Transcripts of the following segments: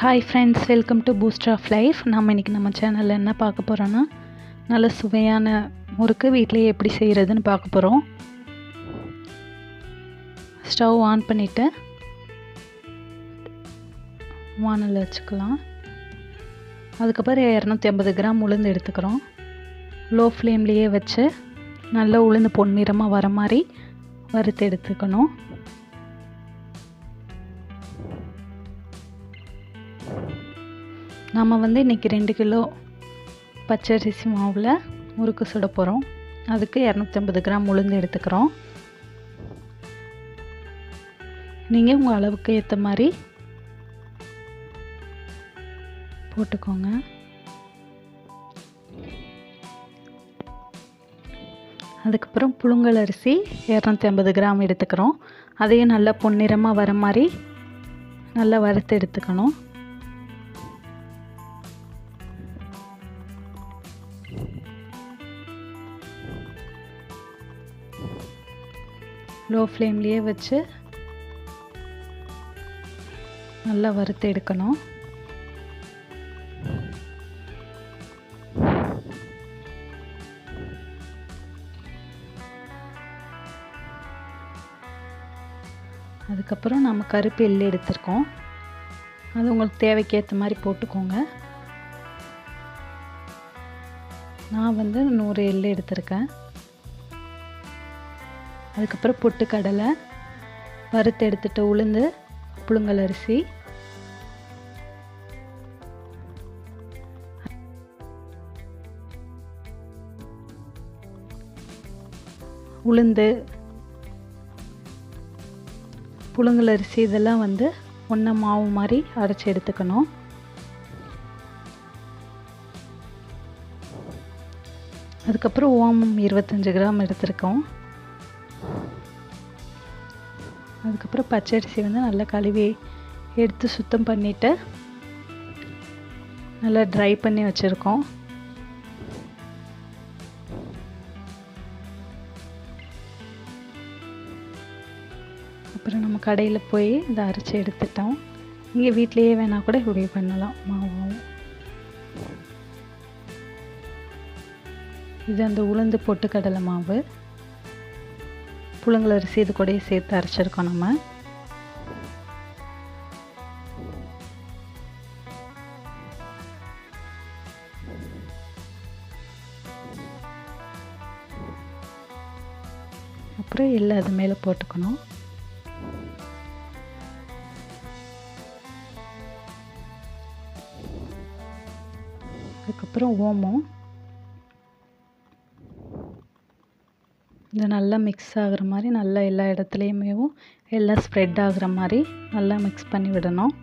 Hi friends welcome to booster of life நம்ம இன்றைக்கி நம்ம சேனலில் என்ன பார்க்க போகிறோன்னா நல்ல சுவையான முறுக்கு வீட்டிலையே எப்படி செய்கிறதுன்னு பார்க்க போகிறோம் ஸ்டவ் ஆன் பண்ணிவிட்டு வானல் வச்சுக்கலாம். அதுக்கப்புறம் இரநூத்தி ஐம்பது கிராம் உளுந்து எடுத்துக்கிறோம். லோ ஃப்ளேம்லேயே வச்சு நல்லா உளுந்து பொன்னிறமாக வர மாதிரி வறுத்து எடுத்துக்கணும். நம்ம வந்து இன்றைக்கி ரெண்டு கிலோ பச்சரிசி மாவில் முறுக்கு சுட போகிறோம் அதுக்கு இரநூத்தம்பது கிராம் உளுந்து எடுத்துக்கிறோம். நீங்கள் உங்கள் அளவுக்கு ஏற்ற மாதிரி போட்டுக்கோங்க. அதுக்கப்புறம் புழுங்கல் அரிசி இரநூத்தி ஐம்பது கிராம் எடுத்துக்கிறோம். அதையும் நல்லா பொன்னிறமாக வர மாதிரி நல்லா வறுத்து எடுத்துக்கணும். லோ ஃப்ளேம்லேயே வச்சு நல்லா வறுத்து எடுக்கணும். அதுக்கப்புறம் நம்ம கருப்பு எள்ளு எடுத்திருக்கோம். அது உங்களுக்கு தேவைக்கேற்ற மாதிரி போட்டுக்கோங்க. நான் வந்து நூறு எள்ளு எடுத்திருக்கேன். அதுக்கப்புறம் பொட்டுக்கடலை வறுத்து எடுத்துகிட்ட உளுந்து புழுங்கல் அரிசி. உளுந்து புழுங்கல் அரிசி இதெல்லாம் வந்து ஒன்றை மாவு மாதிரி அரைச்சி எடுத்துக்கணும். அதுக்கப்புறம் ஓமம் இருபத்தஞ்சி கிராம் எடுத்திருக்கோம். அதுக்கப்புறம் பச்சரிசி வந்து நல்லா கழுவி எடுத்து சுத்தம் பண்ணிவிட்டு நல்லா ட்ரை பண்ணி வச்சுருக்கோம். அப்புறம் நம்ம கடையில் போய் இதை அரைச்சி எடுத்துட்டோம். நீங்கள் வீட்லேயே வேணால் கூட இப்படி பண்ணலாம் மாவும். இது அந்த உளுந்து பொட்டு கடலை மாவு. புழுங்கல் அரிசி இது கூடயே சேர்த்து அரைச்சிருக்கோம் நம்ம. அப்புறம் எள்ளு அது மேலே போட்டுக்கணும். அதுக்கப்புறம் ஓமம். இது நல்லா மிக்ஸ் ஆகிற மாதிரி நல்லா எல்லா இடத்துலையுமேவும் எல்லாம் ஸ்ப்ரெட் ஆகிற மாதிரி நல்லா மிக்ஸ் பண்ணி விடணும்.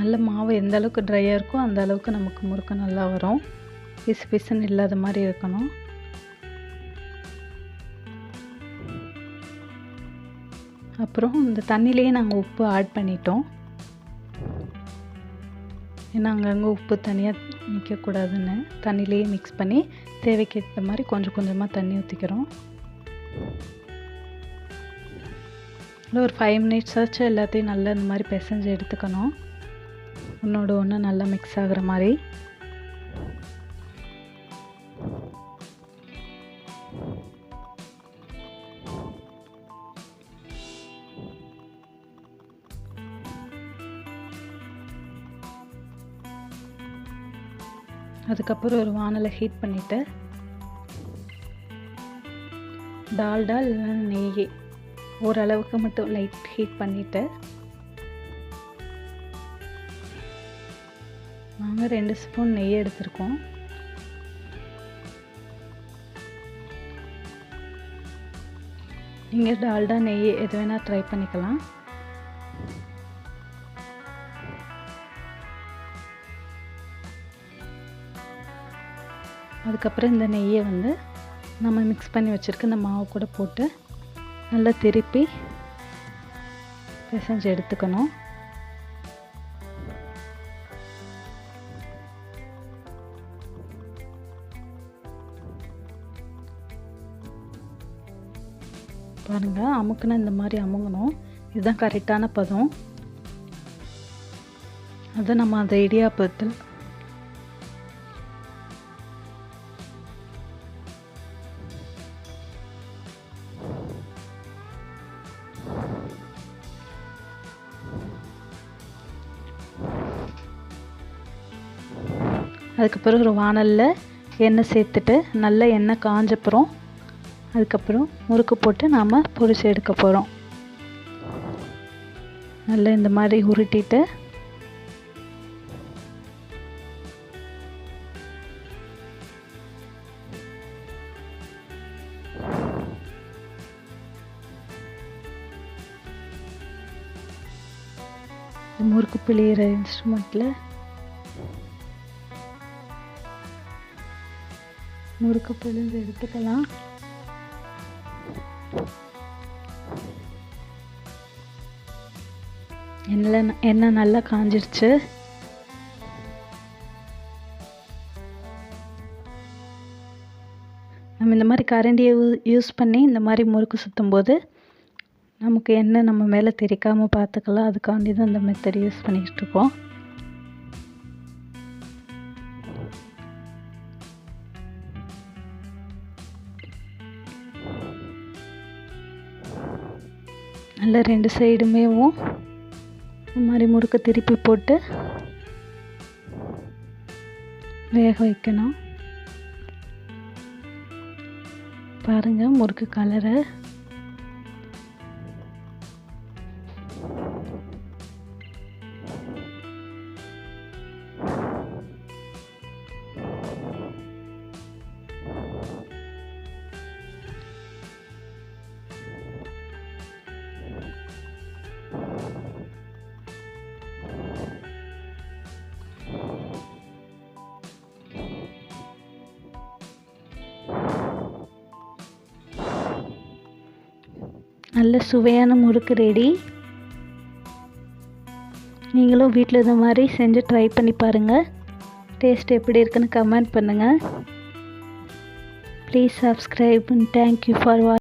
நல்ல மாவு எந்த அளவுக்கு ட்ரையாக இருக்கோ அந்த அளவுக்கு நமக்கு முறுக்கு நல்லா வரும். பிசு பிசுன்னு இல்லாத மாதிரி இருக்கணும். அப்புறம் இந்த தண்ணியிலேயே நாங்கள் உப்பு ஆட் பண்ணிட்டோம். ஏன்னா அங்கங்கே உப்பு தனியாக நிற்கக்கூடாதுன்னு தண்ணியிலேயே மிக்ஸ் பண்ணி தேவைக்கேற்ற மாதிரி கொஞ்சம் கொஞ்சமாக தண்ணி ஊற்றிக்கிறோம் இல்லை ஒரு ஃபைவ் மினிட்ஸ் ஆச்சு எல்லாத்தையும் நல்லா இந்த மாதிரி பிசைஞ்சு எடுத்துக்கணும். ஒன்றோட ஒன்று நல்லா மிக்ஸ் ஆகிற மாதிரி. அதுக்கப்புறம் ஒரு வானலை ஹீட் பண்ணிவிட்டு டால்டா இல்லைன்னா நெய் ஓரளவுக்கு மட்டும் லைட் ஹீட் பண்ணிவிட்டு நாங்கள் ரெண்டு ஸ்பூன் நெய் எடுத்திருக்கோம். நீங்கள் டால்டா நெய் எது வேணால் ட்ரை பண்ணிக்கலாம். அதுக்கப்புறம் இந்த நெய்யை வந்து நம்ம மிக்ஸ் பண்ணி வச்சுருக்க இந்த மாவு கூட போட்டு நல்லா திருப்பி பிசைஞ்சு எடுத்துக்கணும். பாருங்கள் அமுக்குனா இந்த மாதிரி அமுங்கணும். இதுதான் கரெக்டான பதம். அதை நம்ம அந்த இடியாப்பத்தில் அதுக்கப்புறம் ஒரு வானலில் எண்ணெய் சேர்த்துட்டு நல்ல எண்ணெய் காஞ்சப்புறம் அதுக்கப்புறம் முறுக்கு போட்டு நாம் பொரிச்சு எடுக்க போகிறோம் நல்லா இந்த மாதிரி உருட்டிட்டு முறுக்கு பிழியிற இன்ஸ்ட்ருமெண்ட்டில் முறுக்கு பிழிஞ்சு எடுத்துக்கலாம். எண்ணெய் எண்ணெய் நல்லா காஞ்சிருச்சு. நம்ம இந்த மாதிரி கரண்டியை யூஸ் பண்ணி இந்த மாதிரி முறுக்கு சுற்றும் போது நமக்கு எண்ணெய் நம்ம மேலே தெரிக்காமல் பார்த்துக்கலாம். அதுக்காண்டி தான் இந்த மெத்தட் யூஸ் பண்ணிக்கிட்டு நல்லா ரெண்டு சைடுமேவும் இந்த மாதிரி முறுக்க திருப்பி போட்டு வேக வைக்கணும். பாருங்கள் முறுக்கு கலரை நல்ல சுவையான முறுக்கு ரெடி. நீங்களும் வீட்டில் இந்த மாதிரி செஞ்சு ட்ரை பண்ணி பாருங்கள் டேஸ்ட் எப்படி இருக்குன்னு கமெண்ட் பண்ணுங்கள் please subscribe and thank you for வா